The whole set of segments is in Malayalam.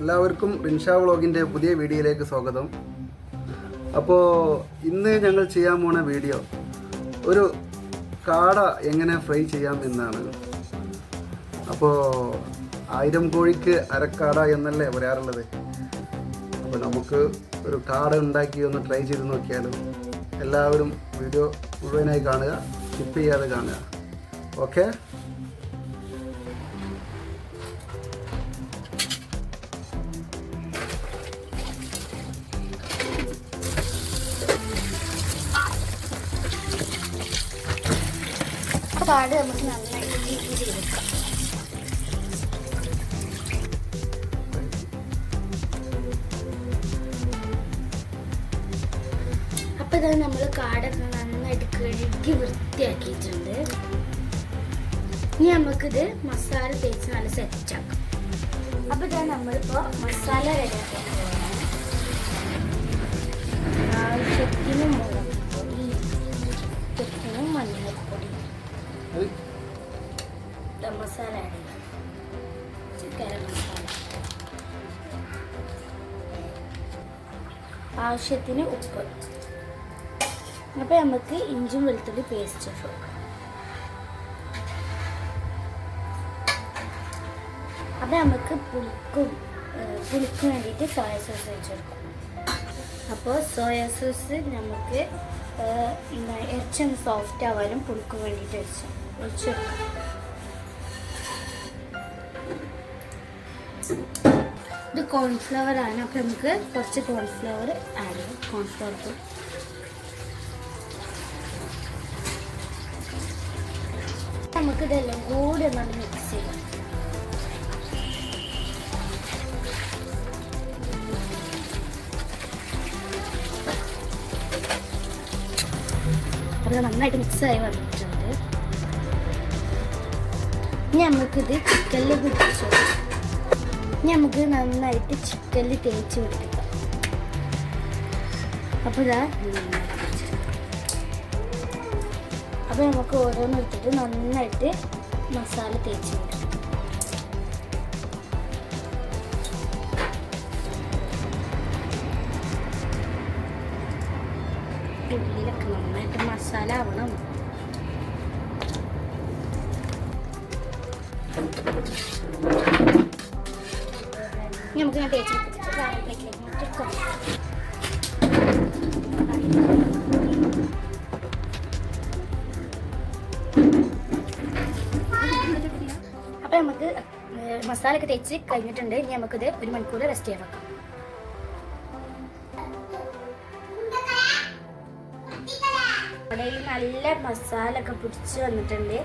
എല്ലാവർക്കും റിൻഷ വ്ളോഗിന്റെ പുതിയ വീഡിയോയിലേക്ക് സ്വാഗതം. അപ്പോൾ ഇന്ന് ഞങ്ങൾ ചെയ്യാൻ പോണ വീഡിയോ ഒരു കാട എങ്ങനെ ഫ്രൈ ചെയ്യാം എന്നാണ്. അപ്പോൾ ആയിരം കോഴിക്ക് അരക്കാട എന്നല്ലേ പറയാറുള്ളത്. അപ്പോൾ നമുക്ക് ഒരു കാട ഉണ്ടാക്കി ഒന്ന് ട്രൈ ചെയ്ത് നോക്കിയാലും. എല്ലാവരും വീഡിയോ മുഴുവനായി കാണുക സ്കിപ്പ് ചെയ്യാതെ കാണുക. ഓക്കെ? കാട് നമുക്ക് നന്നായിട്ട് ക്ലീൻ എടുക്കാം അപ്പൊ ഇതാണ് നമ്മൾ കാടൊക്കെ നന്നായിട്ട് കഴുകി വൃത്തിയാക്കിയിട്ടുണ്ട്. ഇനി നമുക്കിത് മസാല തേച്ച് നല്ല സെറ്റാക്കാം അപ്പൊ ഇതാ നമ്മളിപ്പോ മസാല റെഡിയാക്കാൻ ആവശ്യത്തിന് ഉപ്പ്. അപ്പോൾ നമുക്ക് ഇഞ്ചും വെളുത്തുള്ളി പേസ്റ്റ് ഇട്ട് കൊടുക്കാം. അപ്പോൾ നമുക്ക് പുളിക്കും പുളിക്ക് വേണ്ടിയിട്ട് സോയ സോസ് വെച്ചെടുക്കും അപ്പോൾ സോയ സോസ് നമുക്ക് എന്താ ഇറച്ചി സോഫ്റ്റ് ആവാനും പുളിക്ക് വേണ്ടിയിട്ട് വെച്ച് ഒഴിച്ചെടുക്കാം ഇത് കോൺഫ്ലവർ ആണ്. അപ്പോൾ നമുക്ക് കുറച്ച് കോൺഫ്ലവർ ആഡ് ചെയ്യാം. കോൺഫ്ലവർ നമുക്ക് ഇതെല്ലാം കൂടി നമ്മൾ മിക്സ് ചെയ്യാം. നന്നായിട്ട് മിക്സ് ആയി വന്നിട്ടുണ്ട്. ഇനി നമുക്കിത് ചിക്കനിൽ പിടിച്ചു നമുക്ക് നന്നായിട്ട് ചിക്കനിൽ തേച്ച് കൊടുക്കാം അപ്പോൾ ഇതാ അപ്പോൾ നമുക്ക് ഓരോന്ന് എടുത്തിട്ട് നന്നായിട്ട് മസാല തേച്ച് വിടാം ഉള്ളിലൊക്കെ നന്നായിട്ട് മസാല ആവണം. ഇനി നമുക്ക് ഞാൻ തേച്ച് പിടിപ്പിച്ചിട്ട് വേറെ പ്ലേറ്റിലേക്ക് മാറ്റിക്കാം അപ്പൊ നമുക്ക് മസാല ഒക്കെ തേച്ച് കഴിഞ്ഞിട്ടുണ്ട്. ഇനി നമുക്കിത് ഒരു മണിക്കൂർ റെസ്റ്റ് ചെയ്യാൻ വെക്കാം. കടയിൽ നല്ല മസാല ഒക്കെ പിടിച്ച് വന്നിട്ടുണ്ട്.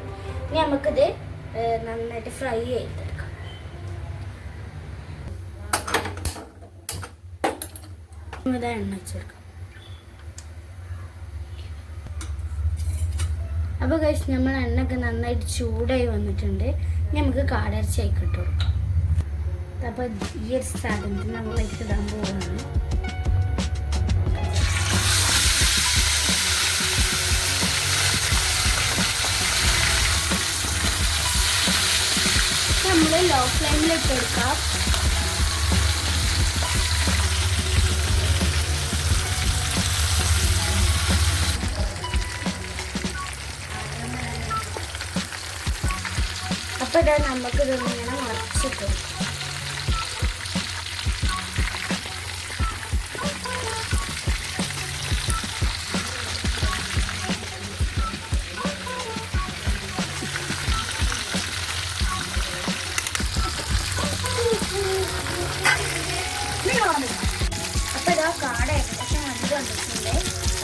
ഇനി നമുക്കിത് നന്നായിട്ട് ഫ്രൈ ചെയ്തെടുക്കാം ഇതാ എണ്ണ വെച്ചെടുക്കാം. അപ്പോൾ കഴിച്ച് നമ്മൾ എണ്ണ ഒക്കെ നന്നായിട്ട് ചൂടായി വന്നിട്ടുണ്ട്. നമുക്ക് കാടർച്ചയായി കിട്ടും. അപ്പൊ അപ്പോൾ ഈ ഒരു സാധനത്തിന് നമ്മൾ ഇടാൻ പോവുകയാണ് നമ്മൾ ലോ ഫ്ലെയിമിൽ ഇട്ട് അപ്പോൾ ഇതാ നമുക്ക് ഇതൊന്നിങ്ങനെ മറിച്ചിട്ട്. അപ്പോൾ ഇതാ കാട ഏകദേശം വന്നിട്ട് വന്നിട്ടുണ്ട്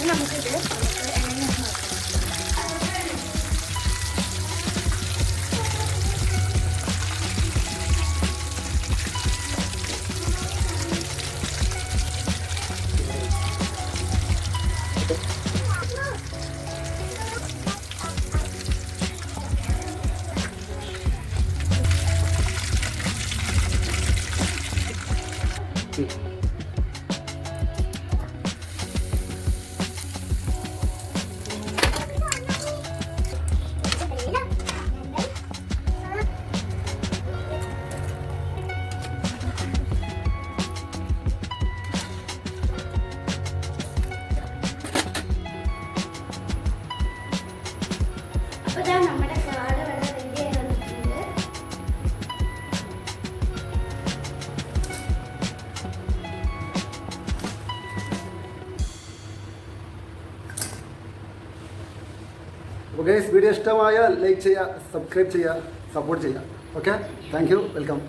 നമുക്കിത് നമുക്ക് എണ്ണയിൽ ഗൈസ് വീഡിയോ ഇഷ്ടമായാൽ ലൈക്ക് ചെയ്യുക സബ്സ്ക്രൈബ് ചെയ്യുക സപ്പോർട്ട് ചെയ്യുക. Okay thank you welcome